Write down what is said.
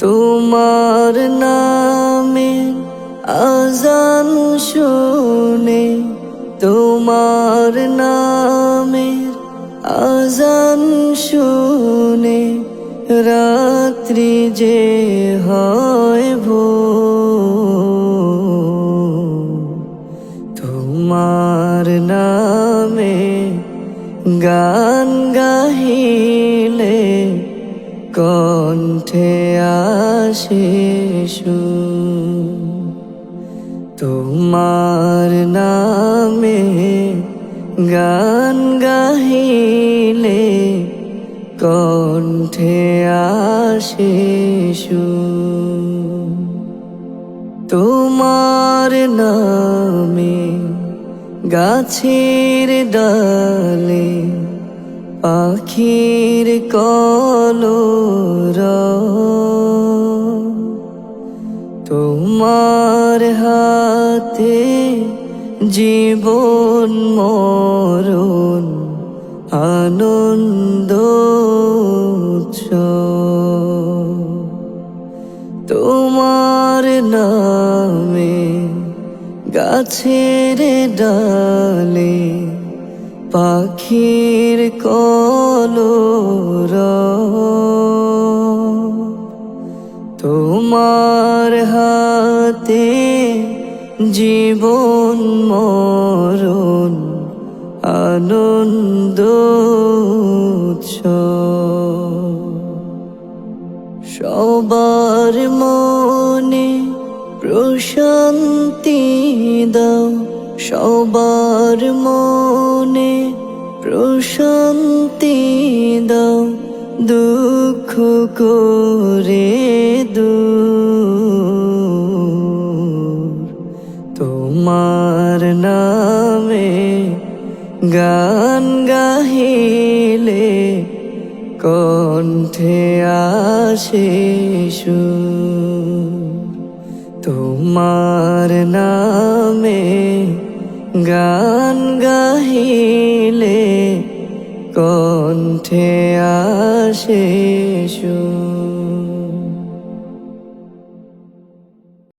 তোমার নামে আজান শুনে, তোমার নামে আজান শুনে রাত্রি যে হয় ভোর। তোমার নামে গান গাহিলে কণ্ঠে আসে সুর। তোমার নামে গান গাহিলে কণ্ঠে আসে সুর। তোমার নামে গাছের ডালে পাখির কলর তোমার হাতে জীবন মরণ আনন্দ। তোমার নামে গাছের ডালে পাখির কলর তোমার হাতে জীবন মরণ আনন্দ। সবার মনে প্রশান্তি দাও সবার মনে প্রশান্তি দাও, দুঃখ করে দূর তোমার নামে গান গাহিলে কণ্ঠে আসে। তোমার নামে গান গাহিলে কণ্ঠে আসে সুর।